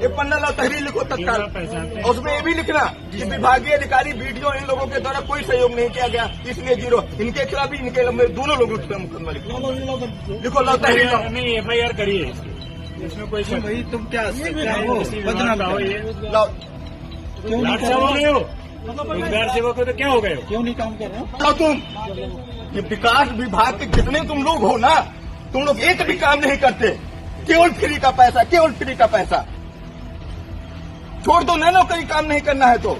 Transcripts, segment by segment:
ये पन्ना लाल तहरीर लिखो तत्काल। और उसमें ये भी लिखना कि विभागीय अधिकारी बीडीओ इन लोगों के द्वारा कोई सहयोग नहीं किया गया इसलिए ज़ीरो। इनके खिलाफ भी इनके दोनों लोगों के मुकदमा लिखो। लिखो लाल तहरीर एफ़ आई आर करिए इसमें कोई अच्छा, भाई तुम क्या रोज़गार सेवक हो तो क्या हो गए क्यों नहीं काम कर रहे हो? तुम। ये विकास विभाग के जितने तुम लोग हो ना तुम लोग एक भी काम नहीं करते। केवल फ्री का पैसा केवल फ्री का पैसा। छोड़ दो ना नौकरी काम नहीं करना है तो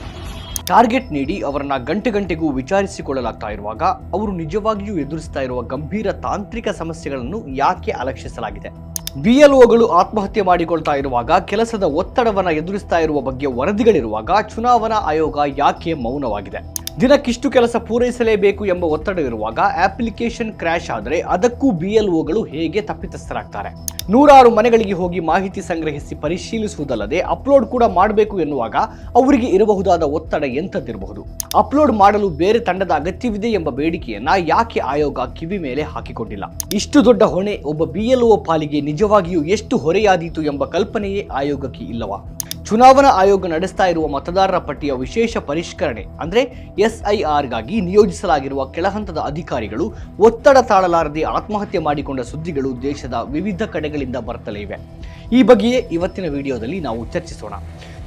ಟಾರ್ಗೆಟ್ ನೀಡಿ ಅವರನ್ನ ಗಂಟೆ ಗಂಟೆಗೂ ವಿಚಾರಿಸಿಕೊಳ್ಳಲಾಗ್ತಾ ಇರುವಾಗ ಅವರು ನಿಜವಾಗಿಯೂ ಎದುರಿಸ್ತಾ ಇರುವ ಗಂಭೀರ ತಾಂತ್ರಿಕ ಸಮಸ್ಯೆಗಳನ್ನು ಯಾಕೆ ಅಲಕ್ಷಿಸಲಾಗಿದೆ ಬಿಎಲ್ಒಗಳು ಆತ್ಮಹತ್ಯೆ ಮಾಡಿಕೊಳ್ತಾ ಇರುವಾಗ ಕೆಲಸದ ಒತ್ತಡವನ್ನ ಎದುರಿಸ್ತಾ ಇರುವ ಬಗ್ಗೆ ವರದಿಗಳಿರುವಾಗ ಚುನಾವಣಾ ಆಯೋಗ ಯಾಕೆ ಮೌನವಾಗಿದೆ ದಿನಕ್ಕಿಷ್ಟು ಕೆಲಸ ಪೂರೈಸಲೇಬೇಕು ಎಂಬ ಒತ್ತಡ ಇರುವಾಗ ಅಪ್ಲಿಕೇಶನ್ ಕ್ರ್ಯಾಶ್ ಆದರೆ ಅದಕ್ಕೂ ಬಿಎಲ್ಒಗಳು ಹೇಗೆ ತಪ್ಪಿತಸ್ಥರಾಗ್ತಾರೆ? ನೂರಾರು ಮನೆಗಳಿಗೆ ಹೋಗಿ ಮಾಹಿತಿ ಸಂಗ್ರಹಿಸಿ ಪರಿಶೀಲಿಸುವುದಲ್ಲದೆ ಅಪ್ಲೋಡ್ ಕೂಡ ಮಾಡಬೇಕು ಎನ್ನುವಾಗ ಅವರಿಗೆ ಇರಬಹುದಾದ ಒತ್ತಡ ಎಂಥದ್ದಿರಬಹುದು? ಅಪ್ಲೋಡ್ ಮಾಡಲು ಬೇರೆ ತಂಡದ ಅಗತ್ಯವಿದೆ ಎಂಬ ಬೇಡಿಕೆಯನ್ನ ಯಾಕೆ ಆಯೋಗ ಕಿವಿ ಮೇಲೆ ಹಾಕಿಕೊಂಡಿಲ್ಲ? ಇಷ್ಟು ದೊಡ್ಡ ಹೊಣೆ ಒಬ್ಬ ಬಿಎಲ್ಒ ಪಾಲಿಗೆ ನಿಜವಾಗಿಯೂ ಎಷ್ಟು ಹೊರೆಯಾದೀತು ಎಂಬ ಕಲ್ಪನೆಯೇ ಆಯೋಗಕ್ಕೆ ಇಲ್ಲವಾ? ಚುನಾವಣಾ ಆಯೋಗ ನಡೆಸ್ತಾ ಇರುವ ಮತದಾರರ ಪಟ್ಟಿಯ ವಿಶೇಷ ಪರಿಷ್ಕರಣೆ, ಅಂದ್ರೆ ಎಸ್ಐಆರ್ಗಾಗಿ ನಿಯೋಜಿಸಲಾಗಿರುವ ಕೆಳಹಂತದ ಅಧಿಕಾರಿಗಳು ಒತ್ತಡ ತಾಳಲಾರದೆ ಆತ್ಮಹತ್ಯೆ ಮಾಡಿಕೊಂಡ ಸುದ್ದಿಗಳು ದೇಶದ ವಿವಿಧ ಕಡೆಗಳಿಂದ ಬರ್ತಲೇ ಇವೆ. ಈ ಬಗ್ಗೆಯೇ ಇವತ್ತಿನ ವಿಡಿಯೋದಲ್ಲಿ ನಾವು ಚರ್ಚಿಸೋಣ.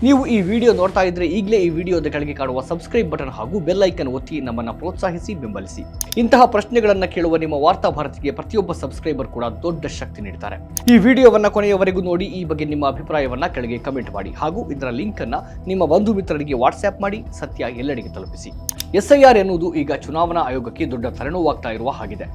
ನೀವು ಈ ವಿಡಿಯೋ ನೋಡ್ತಾ ಇದ್ರೆ ಈಗಲೇ ಈ ವಿಡಿಯೋದ ಕೆಳಗೆ ಕಾಣುವ ಸಬ್ಸ್ಕ್ರೈಬ್ ಬಟನ್ ಹಾಗೂ ಬೆಲ್ ಐಕನ್ ಒತ್ತಿ ನಮ್ಮನ್ನು ಪ್ರೋತ್ಸಾಹಿಸಿ, ಬೆಂಬಲಿಸಿ. ಇಂತಹ ಪ್ರಶ್ನೆಗಳನ್ನು ಕೇಳುವ ನಿಮ್ಮ ವಾರ್ತಾ ಭಾರತಿಗೆ ಪ್ರತಿಯೊಬ್ಬ ಸಬ್ಸ್ಕ್ರೈಬರ್ ಕೂಡ ದೊಡ್ಡ ಶಕ್ತಿ ನೀಡುತ್ತಾರೆ ಈ ವಿಡಿಯೋವನ್ನ ಕೊನೆಯವರೆಗೂ ನೋಡಿ, ಈ ಬಗ್ಗೆ ನಿಮ್ಮ ಅಭಿಪ್ರಾಯವನ್ನ ಕೆಳಗೆ ಕಮೆಂಟ್ ಮಾಡಿ ಹಾಗೂ ಇದರ ಲಿಂಕ್ ಅನ್ನ ನಿಮ್ಮ ಬಂಧು ಮಿತ್ರರಿಗೆ ವಾಟ್ಸ್ಆಪ್ ಮಾಡಿ, ಸತ್ಯ ಎಲ್ಲೆಡೆಗೆ ತಲುಪಿಸಿ. ಎಸ್ಐಆರ್ ಎನ್ನುವುದು ಈಗ ಚುನಾವಣಾ ಆಯೋಗಕ್ಕೆ ದೊಡ್ಡ ತರಣವಾಗ್ತಾ ಇರುವ ಹಾಗಿದೆ.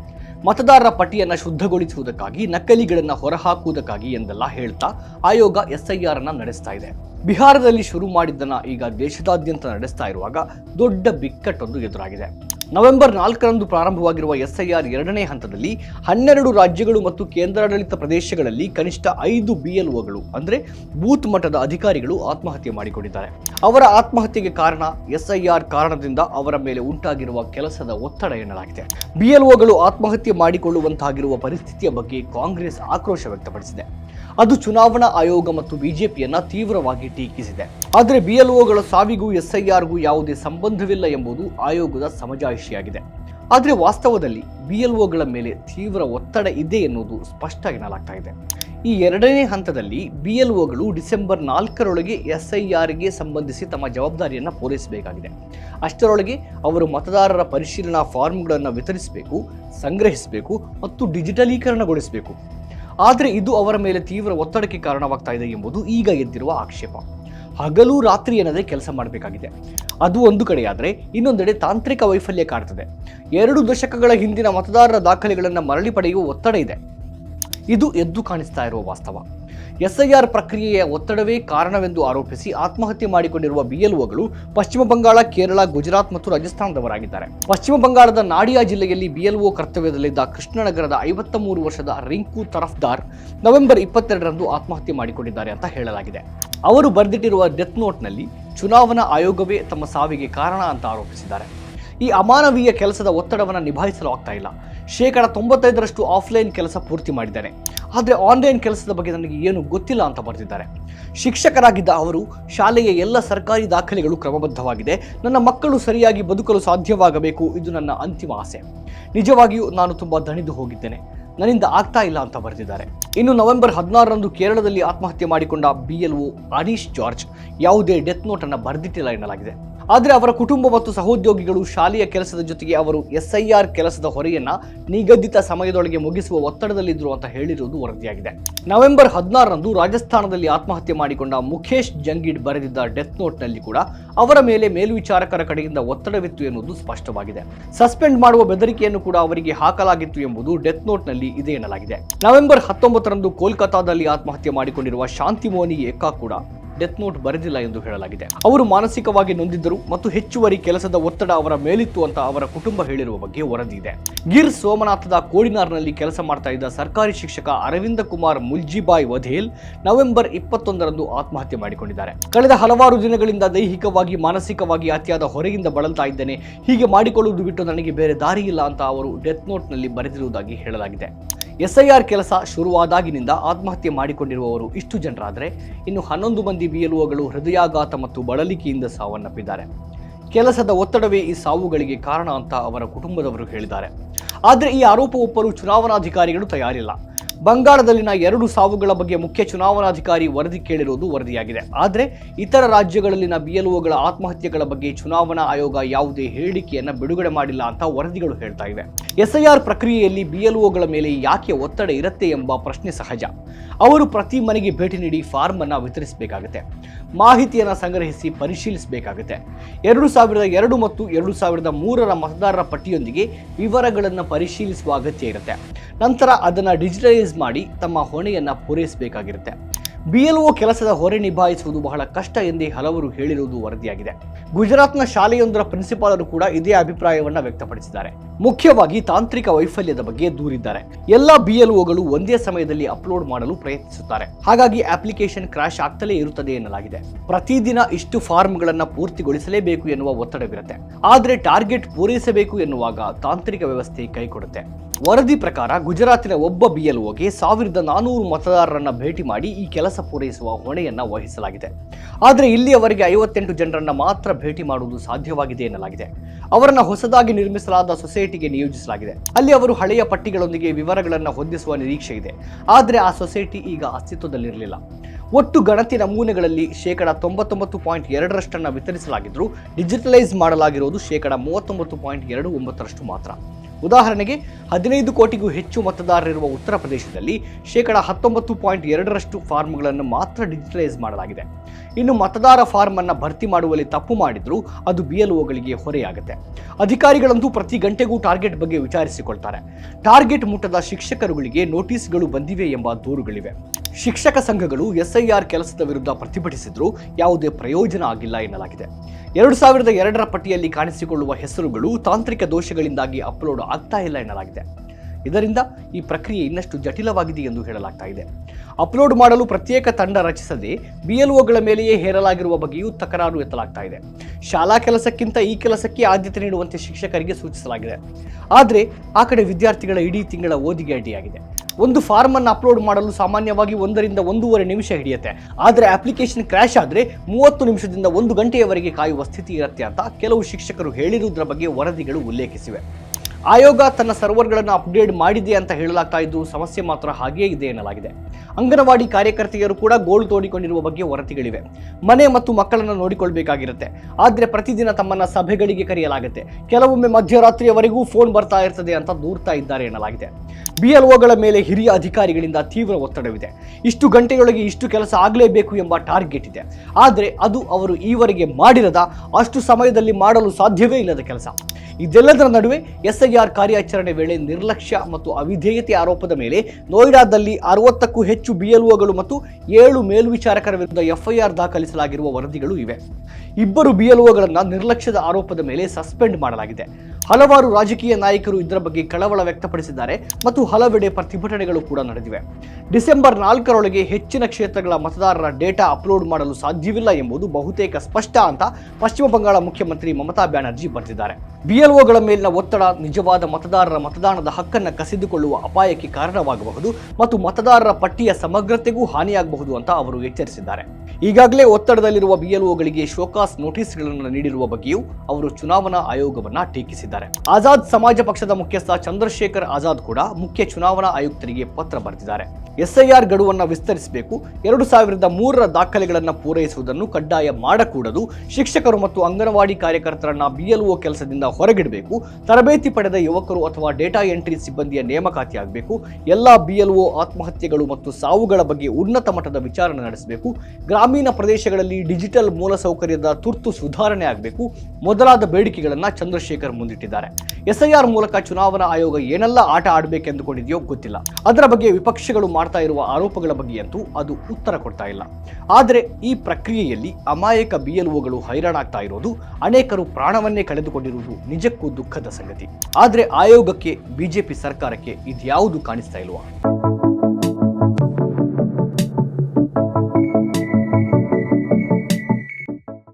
ಮತದಾರರ ಪಟ್ಟಿಯನ್ನು ಶುದ್ಧಗೊಳಿಸುವುದಕ್ಕಾಗಿ, ನಕಲಿಗಳನ್ನು ಹೊರಹಾಕುವುದಕ್ಕಾಗಿ ಎಂದೆಲ್ಲ ಹೇಳ್ತಾ ಆಯೋಗ ಎಸ್ಐಆರ್ ಅನ್ನ ನಡೆಸ್ತಾ ಇದೆ. ಬಿಹಾರದಲ್ಲಿ ಶುರು ಮಾಡಿದ್ದನ್ನ ಈಗ ದೇಶದಾದ್ಯಂತ ನಡೆಸ್ತಾ ಇರುವಾಗ ದೊಡ್ಡ ಬಿಕ್ಕಟ್ಟೊಂದು ಎದುರಾಗಿದೆ. ನವೆಂಬರ್ ನಾಲ್ಕರಂದು ಪ್ರಾರಂಭವಾಗಿರುವ ಎಸ್ಐಆರ್ ಎರಡನೇ ಹಂತದಲ್ಲಿ ಹನ್ನೆರಡು ರಾಜ್ಯಗಳು ಮತ್ತು ಕೇಂದ್ರಾಡಳಿತ ಪ್ರದೇಶಗಳಲ್ಲಿ ಕನಿಷ್ಠ ಐದು ಬಿಎಲ್ಒಗಳು, ಅಂದರೆ ಬೂತ್ ಮಟ್ಟದ ಅಧಿಕಾರಿಗಳು ಆತ್ಮಹತ್ಯೆ ಮಾಡಿಕೊಂಡಿದ್ದಾರೆ. ಅವರ ಆತ್ಮಹತ್ಯೆಗೆ ಕಾರಣ ಎಸ್ಐಆರ್ ಕಾರಣದಿಂದ ಅವರ ಮೇಲೆ ಉಂಟಾಗಿರುವ ಕೆಲಸದ ಒತ್ತಡ ಎನ್ನಲಾಗಿದೆ. ಬಿಎಲ್ಒಗಳು ಆತ್ಮಹತ್ಯೆ ಮಾಡಿಕೊಳ್ಳುವಂತಾಗಿರುವ ಪರಿಸ್ಥಿತಿಯ ಬಗ್ಗೆ ಕಾಂಗ್ರೆಸ್ ಆಕ್ರೋಶ ವ್ಯಕ್ತಪಡಿಸಿದೆ. ಅದು ಚುನಾವಣಾ ಆಯೋಗ ಮತ್ತು ಬಿಜೆಪಿಯನ್ನ ತೀವ್ರವಾಗಿ ಟೀಕಿಸಿದೆ. ಆದರೆ ಬಿಎಲ್ಒಗಳ ಸಾವಿಗೂ ಎಸ್ಐಆರ್ಗೂ ಯಾವುದೇ ಸಂಬಂಧವಿಲ್ಲ ಎಂಬುದು ಆಯೋಗದ ಸಮಜಾಯಿಷಿಯಾಗಿದೆ ಆದರೆ ವಾಸ್ತವದಲ್ಲಿ ಬಿ ಎಲ್ ಒಗಳ ಮೇಲೆ ತೀವ್ರ ಒತ್ತಡ ಇದೆ ಎನ್ನುವುದು ಸ್ಪಷ್ಟ ಎನ್ನಲಾಗ್ತಾ ಇದೆ. ಈ ಎರಡನೇ ಹಂತದಲ್ಲಿ ಬಿ ಎಲ್ ಒಗಳು ಡಿಸೆಂಬರ್ ನಾಲ್ಕರೊಳಗೆ ಎಸ್ಐಆರ್ಗೆ ಸಂಬಂಧಿಸಿ ತಮ್ಮ ಜವಾಬ್ದಾರಿಯನ್ನು ಪೂರೈಸಬೇಕಾಗಿದೆ. ಅಷ್ಟರೊಳಗೆ ಅವರು ಮತದಾರರ ಪರಿಶೀಲನಾ ಫಾರ್ಮ್ಗಳನ್ನು ವಿತರಿಸಬೇಕು, ಸಂಗ್ರಹಿಸಬೇಕು ಮತ್ತು ಡಿಜಿಟಲೀಕರಣಗೊಳಿಸಬೇಕು. ಆದರೆ ಇದು ಅವರ ಮೇಲೆ ತೀವ್ರ ಒತ್ತಡಕ್ಕೆ ಕಾರಣವಾಗ್ತಾ ಇದೆ ಎಂಬುದು ಈಗ ಎದ್ದಿರುವ ಆಕ್ಷೇಪ. ಹಗಲು ರಾತ್ರಿ ಎನ್ನದೇ ಕೆಲಸ ಮಾಡಬೇಕಾಗಿದೆ. ಅದು ಒಂದು ಕಡೆಯಾದರೆ ಇನ್ನೊಂದೆಡೆ ತಾಂತ್ರಿಕ ವೈಫಲ್ಯ ಕಾಡ್ತದೆ ಎರಡು ದಶಕಗಳ ಹಿಂದಿನ ಮತದಾರರ ದಾಖಲೆಗಳನ್ನು ಮರಳಿ ಪಡೆಯುವ ಒತ್ತಡ ಇದೆ. ಇದು ಎದ್ದು ಕಾಣಿಸ್ತಾ ಇರುವ ವಾಸ್ತವ. ಎಸ್ಐಆರ್ ಪ್ರಕ್ರಿಯೆಯ ಒತ್ತಡವೇ ಕಾರಣವೆಂದು ಆರೋಪಿಸಿ ಆತ್ಮಹತ್ಯೆ ಮಾಡಿಕೊಂಡಿರುವ ಬಿಎಲ್ಒಗಳು ಪಶ್ಚಿಮ ಬಂಗಾಳ, ಕೇರಳ, ಗುಜರಾತ್ ಮತ್ತು ರಾಜಸ್ಥಾನದವರಾಗಿದ್ದಾರೆ. ಪಶ್ಚಿಮ ಬಂಗಾಳದ ನಾಡಿಯಾ ಜಿಲ್ಲೆಯಲ್ಲಿ ಬಿಎಲ್ಒ ಕರ್ತವ್ಯದಲ್ಲಿದ್ದ ಕೃಷ್ಣನಗರದ ಐವತ್ತ ಮೂರು ವರ್ಷದ ರಿಂಕು ತರಫ್ದಾರ್ ನವೆಂಬರ್ ಇಪ್ಪತ್ತೆರಡರಂದು ಆತ್ಮಹತ್ಯೆ ಮಾಡಿಕೊಂಡಿದ್ದಾರೆ ಅಂತ ಹೇಳಲಾಗಿದೆ. ಅವರು ಬರೆದಿಟ್ಟಿರುವ ಡೆತ್ ನೋಟ್ನಲ್ಲಿ ಚುನಾವಣಾ ಆಯೋಗವೇ ತಮ್ಮ ಸಾವಿಗೆ ಕಾರಣ ಅಂತ ಆರೋಪಿಸಿದ್ದಾರೆ. ಈ ಅಮಾನವೀಯ ಕೆಲಸದ ಒತ್ತಡವನ್ನು ನಿಭಾಯಿಸಲು ಆಗ್ತಾ ಇಲ್ಲ. ಶೇಕಡ ತೊಂಬತ್ತೈದರಷ್ಟು ಆಫ್ಲೈನ್ ಕೆಲಸ ಪೂರ್ತಿ ಮಾಡಿದ್ದಾರೆ. ಆದರೆ ಆನ್ಲೈನ್ ಕೆಲಸದ ಬಗ್ಗೆ ನನಗೆ ಏನು ಗೊತ್ತಿಲ್ಲ ಅಂತ ಬರೆದಿದ್ದಾರೆ. ಶಿಕ್ಷಕರಾಗಿದ್ದ ಅವರು ಶಾಲೆಯ ಎಲ್ಲ ಸರ್ಕಾರಿ ದಾಖಲೆಗಳು ಕ್ರಮಬದ್ಧವಾಗಿದೆ. ನನ್ನ ಮಕ್ಕಳು ಸರಿಯಾಗಿ ಬದುಕಲು ಸಾಧ್ಯವಾಗಬೇಕು. ಇದು ನನ್ನ ಅಂತಿಮ ಆಸೆ. ನಿಜವಾಗಿಯೂ ನಾನು ತುಂಬ ದಣಿದು ಹೋಗಿದ್ದೇನೆ. ನನ್ನಿಂದ ಆಗ್ತಾ ಇಲ್ಲ ಅಂತ ಬರೆದಿದ್ದಾರೆ. ಇನ್ನು ನವೆಂಬರ್ ಹದಿನಾರರಂದು ಕೇರಳದಲ್ಲಿ ಆತ್ಮಹತ್ಯೆ ಮಾಡಿಕೊಂಡ ಬಿಎಲ್ಒ ಅನೀಶ್ ಜಾರ್ಜ್. ಯಾವುದೇ ಡೆತ್ ನೋಟ್ ಅನ್ನು ಬರೆದಿಟ್ಟಿಲ್ಲ ಎನ್ನಲಾಗಿದೆ. ಆದರೆ ಅವರ ಕುಟುಂಬ ಮತ್ತು ಸಹೋದ್ಯೋಗಿಗಳು ಶಾಲೆಯ ಕೆಲಸದ ಜೊತೆಗೆ ಅವರು ಎಸ್ಐಆರ್ ಕೆಲಸದ ಹೊರೆಯನ್ನ ನಿಗದಿತ ಸಮಯದೊಳಗೆ ಮುಗಿಸುವ ಒತ್ತಡದಲ್ಲಿದ್ದರು ಅಂತ ಹೇಳಿರುವುದು ವರದಿಯಾಗಿದೆ. ನವೆಂಬರ್ ಹದಿನಾರರಂದು ರಾಜಸ್ಥಾನದಲ್ಲಿ ಆತ್ಮಹತ್ಯೆ ಮಾಡಿಕೊಂಡ ಮುಖೇಶ್ ಜಂಗೀಡ್ ಬರೆದಿದ್ದ ಡೆತ್ ನೋಟ್ನಲ್ಲಿ ಕೂಡ ಅವರ ಮೇಲೆ ಮೇಲ್ವಿಚಾರಕರ ಕಡೆಯಿಂದ ಒತ್ತಡವಿತ್ತು ಎನ್ನುವುದು ಸ್ಪಷ್ಟವಾಗಿದೆ. ಸಸ್ಪೆಂಡ್ ಮಾಡುವ ಬೆದರಿಕೆಯನ್ನು ಕೂಡ ಅವರಿಗೆ ಹಾಕಲಾಗಿತ್ತು ಎಂಬುದು ಡೆತ್ ನೋಟ್ನಲ್ಲಿ ಇದೆ ಎನ್ನಲಾಗಿದೆ. ನವೆಂಬರ್ ಹತ್ತೊಂಬತ್ತರಂದು ಕೋಲ್ಕತ್ತಾದಲ್ಲಿ ಆತ್ಮಹತ್ಯೆ ಮಾಡಿಕೊಂಡಿರುವ ಶಾಂತಿಮೋನಿ ಏಕಾ ಕೂಡ ಡೆತ್ ನೋಟ್ ಬರೆದಿಲ್ಲ ಎಂದು ಹೇಳಲಾಗಿದೆ. ಅವರು ಮಾನಸಿಕವಾಗಿ ನೊಂದಿದ್ದರು ಮತ್ತು ಹೆಚ್ಚುವರಿ ಕೆಲಸದ ಒತ್ತಡ ಅವರ ಮೇಲಿತ್ತು ಅಂತ ಅವರ ಕುಟುಂಬ ಹೇಳಿರುವ ಬಗ್ಗೆ ವರದಿ ಇದೆ. ಗಿರ್ ಸೋಮನಾಥದ ಕೋಡಿನಾರ್ನಲ್ಲಿ ಕೆಲಸ ಮಾಡ್ತಾ ಇದ್ದ ಸರ್ಕಾರಿ ಶಿಕ್ಷಕ ಅರವಿಂದ ಕುಮಾರ್ ಮುಲ್ಜಿಬಾಯ್ ವಧೇಲ್ ನವೆಂಬರ್ ಇಪ್ಪತ್ತೊಂದರಂದು ಆತ್ಮಹತ್ಯೆ ಮಾಡಿಕೊಂಡಿದ್ದಾರೆ. ಕಳೆದ ಹಲವಾರು ದಿನಗಳಿಂದ ದೈಹಿಕವಾಗಿ, ಮಾನಸಿಕವಾಗಿ ಅತಿಯಾದ ಹೊರೆಯಿಂದ ಬಳಲ್ತಾ ಇದ್ದೇನೆ. ಹೀಗೆ ಮಾಡಿಕೊಳ್ಳುವುದು ಬಿಟ್ಟು ನನಗೆ ಬೇರೆ ದಾರಿ ಇಲ್ಲ ಅಂತ ಅವರು ಡೆತ್ ನೋಟ್ನಲ್ಲಿ ಬರೆದಿರುವುದಾಗಿ ಹೇಳಲಾಗಿದೆ. ಎಸ್ಐಆರ್ ಕೆಲಸ ಶುರುವಾದಾಗಿನಿಂದ ಆತ್ಮಹತ್ಯೆ ಮಾಡಿಕೊಂಡಿರುವವರು ಇಷ್ಟು ಜನರಾದರೆ ಇನ್ನು ಹನ್ನೊಂದು ಮಂದಿ ಬಿಎಲ್ಒಗಳು ಹೃದಯಾಘಾತ ಮತ್ತು ಬಳಲಿಕೆಯಿಂದ ಸಾವನ್ನಪ್ಪಿದ್ದಾರೆ. ಕೆಲಸದ ಒತ್ತಡವೇ ಈ ಸಾವುಗಳಿಗೆ ಕಾರಣ ಅಂತ ಅವರ ಕುಟುಂಬದವರು ಹೇಳಿದ್ದಾರೆ. ಆದರೆ ಈ ಆರೋಪ ಒಪ್ಪಲು ಚುನಾವಣಾಧಿಕಾರಿಗಳು ತಯಾರಿಲ್ಲ. ಬಂಗಾಳದಲ್ಲಿನ ಎರಡು ಸಾವುಗಳ ಬಗ್ಗೆ ಮುಖ್ಯ ಚುನಾವಣಾಧಿಕಾರಿ ವರದಿ ಕೇಳಿರುವುದು ವರದಿಯಾಗಿದೆ. ಆದರೆ ಇತರ ರಾಜ್ಯಗಳಲ್ಲಿನ ಬಿಎಲ್ಒಗಳ ಆತ್ಮಹತ್ಯೆಗಳ ಬಗ್ಗೆ ಚುನಾವಣಾ ಆಯೋಗ ಯಾವುದೇ ಹೇಳಿಕೆಯನ್ನ ಬಿಡುಗಡೆ ಮಾಡಿಲ್ಲ ಅಂತ ವರದಿಗಳು ಹೇಳ್ತಾ ಇವೆ. ಎಸ್ಐಆರ್ ಪ್ರಕ್ರಿಯೆಯಲ್ಲಿ ಬಿಎಲ್ಒಗಳ ಮೇಲೆ ಯಾಕೆ ಒತ್ತಡ ಇರುತ್ತೆ ಎಂಬ ಪ್ರಶ್ನೆ ಸಹಜ. ಅವರು ಪ್ರತಿ ಮನೆಗೆ ಭೇಟಿ ನೀಡಿ ಫಾರ್ಮ್ ಅನ್ನು ವಿತರಿಸಬೇಕಾಗುತ್ತೆ. ಮಾಹಿತಿಯನ್ನು ಸಂಗ್ರಹಿಸಿ ಪರಿಶೀಲಿಸಬೇಕಾಗುತ್ತೆ. ಎರಡು ಸಾವಿರದ ಎರಡು ಮತ್ತು ಎರಡು ಸಾವಿರದ ಮೂರರ ಮತದಾರರ ಪಟ್ಟಿಯೊಂದಿಗೆ ವಿವರಗಳನ್ನು ಪರಿಶೀಲಿಸುವ ಅಗತ್ಯ ಇರುತ್ತೆ. ನಂತರ ಅದನ್ನು ಡಿಜಿಟಲೈಸ್ ಮಾಡಿ ತಮ್ಮ ಹೊಣೆಯನ್ನು ಪೂರೈಸಬೇಕಾಗಿರುತ್ತೆ. ಬಿಎಲ್ಒ ಕೆಲಸದ ಹೊರೆ ನಿಭಾಯಿಸುವುದು ಬಹಳ ಕಷ್ಟ ಎಂದೇ ಹಲವರು ಹೇಳಿರುವುದು ವರದಿಯಾಗಿದೆ. ಗುಜರಾತ್ನ ಶಾಲೆಯೊಂದರ ಪ್ರಿನ್ಸಿಪಾಲರು ಕೂಡ ಇದೇ ಅಭಿಪ್ರಾಯವನ್ನ ವ್ಯಕ್ತಪಡಿಸಿದ್ದಾರೆ. ಮುಖ್ಯವಾಗಿ ತಾಂತ್ರಿಕ ವೈಫಲ್ಯದ ಬಗ್ಗೆ ದೂರಿದ್ದಾರೆ. ಎಲ್ಲ ಬಿಎಲ್ಒಗಳು ಒಂದೇ ಸಮಯದಲ್ಲಿ ಅಪ್ಲೋಡ್ ಮಾಡಲು ಪ್ರಯತ್ನಿಸುತ್ತಾರೆ. ಹಾಗಾಗಿ ಅಪ್ಲಿಕೇಶನ್ ಕ್ರಾಶ್ ಆಗ್ತಲೇ ಇರುತ್ತದೆ ಎನ್ನಲಾಗಿದೆ. ಪ್ರತಿದಿನ ಇಷ್ಟು ಫಾರ್ಮ್ಗಳನ್ನು ಪೂರ್ತಿಗೊಳಿಸಲೇಬೇಕು ಎನ್ನುವ ಒತ್ತಡವಿರುತ್ತೆ. ಆದರೆ ಟಾರ್ಗೆಟ್ ಪೂರೈಸಬೇಕು ಎನ್ನುವಾಗ ತಾಂತ್ರಿಕ ವ್ಯವಸ್ಥೆ ಕೈಕೊಡುತ್ತೆ. ವರದಿ ಪ್ರಕಾರ ಗುಜರಾತಿನ ಒಬ್ಬ ಬಿಎಲ್ಒಗೆ ಸಾವಿರದ ನಾನೂರು ಮತದಾರರನ್ನ ಭೇಟಿ ಮಾಡಿ ಈ ಕೆಲಸ ಪೂರೈಸುವ ಹೊಣೆಯನ್ನ ವಹಿಸಲಾಗಿದೆ. ಆದರೆ ಇಲ್ಲಿಯವರೆಗೆ ಐವತ್ತೆಂಟು ಜನರನ್ನ ಮಾತ್ರ ಭೇಟಿ ಮಾಡುವುದು ಸಾಧ್ಯವಾಗಿದೆ ಎನ್ನಲಾಗಿದೆ. ಅವರನ್ನ ಹೊಸದಾಗಿ ನಿರ್ಮಿಸಲಾದ ಸೊಸೈಟಿಗೆ ನಿಯೋಜಿಸಲಾಗಿದೆ. ಅಲ್ಲಿ ಅವರು ಹಳೆಯ ಪಟ್ಟಿಗಳೊಂದಿಗೆ ವಿವರಗಳನ್ನು ಹೊಂದಿಸುವ ನಿರೀಕ್ಷೆ ಇದೆ. ಆದರೆ ಆ ಸೊಸೈಟಿ ಈಗ ಅಸ್ತಿತ್ವದಲ್ಲಿರಲಿಲ್ಲ. ಒಟ್ಟು ಗಣತಿ ನಮೂನೆಗಳಲ್ಲಿ ಶೇಕಡ ತೊಂಬತ್ತೊಂಬತ್ತು ಪಾಯಿಂಟ್ ಎರಡರಷ್ಟನ್ನು ವಿತರಿಸಲಾಗಿದ್ದರೂ, ಡಿಜಿಟಲೈಸ್ ಮಾಡಲಾಗಿರುವುದು ಶೇಕಡ ಮೂವತ್ತೊಂಬತ್ತು ಪಾಯಿಂಟ್ ಎರಡು ಒಂಬತ್ತರಷ್ಟು ಮಾತ್ರ. ಉದಾಹರಣೆಗೆ, ಹದಿನೈದು ಕೋಟಿಗೂ ಹೆಚ್ಚು ಮತದಾರರಿರುವ ಉತ್ತರ ಪ್ರದೇಶದಲ್ಲಿ ಶೇಕಡ ಹತ್ತೊಂಬತ್ತು ಪಾಯಿಂಟ್ ಎರಡರಷ್ಟು ಫಾರ್ಮ್ಗಳನ್ನು ಮಾತ್ರ ಡಿಜಿಟಲೈಸ್ ಮಾಡಲಾಗಿದೆ. ಇನ್ನು ಮತದಾರ ಫಾರ್ಮ್ ಅನ್ನು ಭರ್ತಿ ಮಾಡುವಲ್ಲಿ ತಪ್ಪು ಮಾಡಿದ್ರೂ ಅದು ಬಿಎಲ್ಒಗಳಿಗೆ ಹೊರೆಯಾಗುತ್ತೆ. ಅಧಿಕಾರಿಗಳಂತೂ ಪ್ರತಿ ಗಂಟೆಗೂ ಟಾರ್ಗೆಟ್ ಬಗ್ಗೆ ವಿಚಾರಿಸಿಕೊಳ್ತಾರೆ. ಟಾರ್ಗೆಟ್ ಮುಟ್ಟದ ಶಿಕ್ಷಕರುಗಳಿಗೆ ನೋಟಿಸ್ಗಳು ಬಂದಿವೆ ಎಂಬ ದೂರುಗಳಿವೆ. ಶಿಕ್ಷಕ ಸಂಘಗಳು ಎಸ್ಐಆರ್ ಕೆಲಸದ ವಿರುದ್ಧ ಪ್ರತಿಭಟಿಸಿದ್ರೂ ಯಾವುದೇ ಪ್ರಯೋಜನ ಆಗಿಲ್ಲ ಎನ್ನಲಾಗಿದೆ. ಎರಡು ಸಾವಿರದ ಎರಡರ ಪಟ್ಟಿಯಲ್ಲಿ ಕಾಣಿಸಿಕೊಳ್ಳುವ ಹೆಸರುಗಳು ತಾಂತ್ರಿಕ ದೋಷಗಳಿಂದಾಗಿ ಅಪ್ಲೋಡ್ ಆಗ್ತಾ ಇಲ್ಲ ಎನ್ನಲಾಗಿದೆ. ಇದರಿಂದ ಈ ಪ್ರಕ್ರಿಯೆ ಇನ್ನಷ್ಟು ಜಟಿಲವಾಗಿದೆ ಎಂದು ಹೇಳಲಾಗ್ತಾ ಇದೆ. ಅಪ್ಲೋಡ್ ಮಾಡಲು ಪ್ರತ್ಯೇಕ ತಂಡ ರಚಿಸದೆ ಬಿಎಲ್ಒಗಳ ಮೇಲೆಯೇ ಹೇರಲಾಗಿರುವ ಬಗ್ಗೆಯೂ ತಕರಾರು ಎತ್ತಲಾಗ್ತಾ ಇದೆ. ಶಾಲಾ ಕೆಲಸಕ್ಕಿಂತ ಈ ಕೆಲಸಕ್ಕೆ ಆದ್ಯತೆ ನೀಡುವಂತೆ ಶಿಕ್ಷಕರಿಗೆ ಸೂಚಿಸಲಾಗಿದೆ. ಆದರೆ ಆ ಕಡೆ ವಿದ್ಯಾರ್ಥಿಗಳ ಇಡೀ ತಿಂಗಳ ಓದಿಗೆ ಅಡ್ಡಿಯಾಗಿದೆ. ಒಂದು ಫಾರ್ಮ್ ಅನ್ನು ಅಪ್ಲೋಡ್ ಮಾಡಲು ಸಾಮಾನ್ಯವಾಗಿ ಒಂದರಿಂದ ಒಂದೂವರೆ ನಿಮಿಷ ಹಿಡಿಯುತ್ತೆ. ಆದರೆ ಅಪ್ಲಿಕೇಶನ್ ಕ್ರ್ಯಾಶ್ ಆದರೆ ಮೂವತ್ತು ನಿಮಿಷದಿಂದ ಒಂದು ಗಂಟೆಯವರೆಗೆ ಕಾಯುವ ಸ್ಥಿತಿ ಇರುತ್ತೆ ಅಂತ ಕೆಲವು ಶಿಕ್ಷಕರು ಹೇಳಿರುವುದರ ಬಗ್ಗೆ ವರದಿಗಳು ಉಲ್ಲೇಖಿಸಿವೆ. ಆಯೋಗ ತನ್ನ ಸರ್ವರ್ಗಳನ್ನು ಅಪ್ಡೇಟ್ ಮಾಡಿದೆ ಅಂತ ಹೇಳಲಾಗ್ತಾ ಇದ್ದು ಸಮಸ್ಯೆ ಮಾತ್ರ ಹಾಗೇ ಇದೆ ಎನ್ನಲಾಗಿದೆ. ಅಂಗನವಾಡಿ ಕಾರ್ಯಕರ್ತೆಯರು ಕೂಡ ಗೋಳು ತೋಡಿಕೊಂಡಿರುವ ಬಗ್ಗೆ ವರದಿಗಳಿವೆ. ಮನೆ ಮತ್ತು ಮಕ್ಕಳನ್ನು ನೋಡಿಕೊಳ್ಬೇಕಾಗಿರುತ್ತೆ. ಆದರೆ ಪ್ರತಿದಿನ ತಮ್ಮನ್ನ ಸಭೆಗಳಿಗೆ ಕರೆಯಲಾಗುತ್ತೆ. ಕೆಲವೊಮ್ಮೆ ಮಧ್ಯರಾತ್ರಿಯವರೆಗೂ ಫೋನ್ ಬರ್ತಾ ಇರ್ತದೆ ಅಂತ ದೂರ್ತಾ ಇದ್ದಾರೆ ಎನ್ನಲಾಗಿದೆ. ಬಿಎಲ್ಒಗಳ ಮೇಲೆ ಹಿರಿಯ ಅಧಿಕಾರಿಗಳಿಂದ ತೀವ್ರ ಒತ್ತಡವಿದೆ. ಇಷ್ಟು ಗಂಟೆಯೊಳಗೆ ಇಷ್ಟು ಕೆಲಸ ಆಗಲೇಬೇಕು ಎಂಬ ಟಾರ್ಗೆಟ್ ಇದೆ. ಆದರೆ ಅದು ಅವರು ಈವರೆಗೆ ಮಾಡಿರದ ಅಷ್ಟು ಸಮಯದಲ್ಲಿ ಮಾಡಲು ಸಾಧ್ಯವೇ ಇಲ್ಲದ ಕೆಲಸ. ಇದೆಲ್ಲದರ ನಡುವೆ ಎಸ್ಐಆರ್ ಕಾರ್ಯಾಚರಣೆ ವೇಳೆ ನಿರ್ಲಕ್ಷ್ಯ ಮತ್ತು ಅವಿಧೇಯತೆ ಆರೋಪದ ಮೇಲೆ ನೋಯ್ಡಾದಲ್ಲಿ ಅರವತ್ತಕ್ಕೂ ಹೆಚ್ಚು ಬಿಎಲ್ಒಗಳು ಮತ್ತು ಏಳು ಮೇಲ್ವಿಚಾರಕರ ವಿರುದ್ಧ ಎಫ್ಐಆರ್ ದಾಖಲಿಸಲಾಗಿರುವ ವರದಿಗಳು ಇವೆ. ಇಬ್ಬರು ಬಿಎಲ್ಒಗಳನ್ನು ನಿರ್ಲಕ್ಷ್ಯದ ಆರೋಪದ ಮೇಲೆ ಸಸ್ಪೆಂಡ್ ಮಾಡಲಾಗಿದೆ. ಹಲವಾರು ರಾಜಕೀಯ ನಾಯಕರು ಇದರ ಬಗ್ಗೆ ಕಳವಳ ವ್ಯಕ್ತಪಡಿಸಿದ್ದಾರೆ ಮತ್ತು ಹಲವೆಡೆ ಪ್ರತಿಭಟನೆಗಳು ಕೂಡ ನಡೆದಿವೆ. ಡಿಸೆಂಬರ್ ನಾಲ್ಕರೊಳಗೆ ಹೆಚ್ಚಿನ ಕ್ಷೇತ್ರಗಳ ಮತದಾರರ ಡೇಟಾ ಅಪ್ಲೋಡ್ ಮಾಡಲು ಸಾಧ್ಯವಿಲ್ಲ ಎಂಬುದು ಬಹುತೇಕ ಸ್ಪಷ್ಟ ಅಂತ ಪಶ್ಚಿಮ ಬಂಗಾಳ ಮುಖ್ಯಮಂತ್ರಿ ಮಮತಾ ಬ್ಯಾನರ್ಜಿ ಬರೆದಿದ್ದಾರೆ. ಬಿಎಲ್ಒಗಳ ಮೇಲಿನ ಒತ್ತಡ ನಿಜವಾದ ಮತದಾರರ ಮತದಾನದ ಹಕ್ಕನ್ನು ಕಸಿದುಕೊಳ್ಳುವ ಅಪಾಯಕ್ಕೆ ಕಾರಣವಾಗಬಹುದು ಮತ್ತು ಮತದಾರರ ಪಟ್ಟಿಯ ಸಮಗ್ರತೆಗೂ ಹಾನಿಯಾಗಬಹುದು ಅಂತ ಅವರು ಎಚ್ಚರಿಸಿದ್ದಾರೆ. ಈಗಾಗಲೇ ಒತ್ತಡದಲ್ಲಿರುವ ಬಿಎಲ್ಒಗಳಿಗೆ ಶೋಕಾಸ್ ನೋಟಿಸ್ಗಳನ್ನು ನೀಡಿರುವ ಬಗ್ಗೆಯೂ ಅವರು ಚುನಾವಣಾ ಆಯೋಗವನ್ನು ಟೀಕಿಸಿದ್ದಾರೆ. ಆಜಾದ್ ಸಮಾಜ ಪಕ್ಷದ ಮುಖ್ಯಸ್ಥ ಚಂದ್ರಶೇಖರ್ ಆಜಾದ್ ಕೂಡ ಮುಖ್ಯ ಚುನಾವಣಾ ಆಯುಕ್ತರಿಗೆ ಪತ್ರ ಬರೆದಿದ್ದಾರೆ. ಎಸ್ಐಆರ್ ಗಡುವನ್ನು ವಿಸ್ತರಿಸಬೇಕು. ಎರಡು ಸಾವಿರದ ಮೂರರ ದಾಖಲೆಗಳನ್ನು ಪೂರೈಸುವುದನ್ನು ಕಡ್ಡಾಯ ಮಾಡಕೂಡದು. ಶಿಕ್ಷಕರು ಮತ್ತು ಅಂಗನವಾಡಿ ಕಾರ್ಯಕರ್ತರನ್ನ ಬಿಎಲ್ಒ ಕೆಲಸದಿಂದ ಹೊರಗಿಡಬೇಕು. ತರಬೇತಿ ಪಡೆದ ಯುವಕರು ಅಥವಾ ಡೇಟಾ ಎಂಟ್ರಿ ಸಿಬ್ಬಂದಿಯ ನೇಮಕಾತಿ ಆಗಬೇಕು ಎಲ್ಲ ಬಿಎಲ್ಒ ಆತ್ಮಹತ್ಯೆಗಳು ಮತ್ತು ಸಾವುಗಳ ಬಗ್ಗೆ ಉನ್ನತ ಮಟ್ಟದ ವಿಚಾರಣೆ ನಡೆಸಬೇಕು. ಗ್ರಾಮೀಣ ಪ್ರದೇಶಗಳಲ್ಲಿ ಡಿಜಿಟಲ್ ಮೂಲಸೌಕರ್ಯದ ತುರ್ತು ಸುಧಾರಣೆ ಆಗಬೇಕು. ಮೊದಲಾದ ಬೇಡಿಕೆಗಳನ್ನು ಚಂದ್ರಶೇಖರ್ ಮುಂದಿಟ್ಟಿದ್ದಾರೆ. ಎಸ್ಐಆರ್ ಮೂಲಕ ಚುನಾವಣಾ ಆಯೋಗ ಏನೆಲ್ಲ ಆಟ ಆಡಬೇಕೆಂದುಕೊಂಡಿದೆಯೋ ಗೊತ್ತಿಲ್ಲ. ಅದರ ಬಗ್ಗೆ ವಿಪಕ್ಷಗಳು ಮಾಡ್ತಾ ಇರುವ ಆರೋಪಗಳ ಬಗ್ಗೆಯಂತೂ ಅದು ಉತ್ತರ ಕೊಡ್ತಾ ಇಲ್ಲ. ಆದರೆ ಈ ಪ್ರಕ್ರಿಯೆಯಲ್ಲಿ ಅಮಾಯಕ ಬಿಎಲ್ಒಗಳು ಹೈರಾಣಾಗ್ತಾ ಇರೋದು ಅನೇಕರು ಪ್ರಾಣವನ್ನೇ ಕಳೆದುಕೊಂಡಿರುವುದು ನಿಜಕ್ಕೂ ದುಃಖದ ಸಂಗತಿ. ಆದರೆ ಆಯೋಗಕ್ಕೆ, ಬಿಜೆಪಿ ಸರ್ಕಾರಕ್ಕೆ ಇದ್ಯಾವುದು ಕಾಣಿಸ್ತಾ ಇಲ್ವಾ?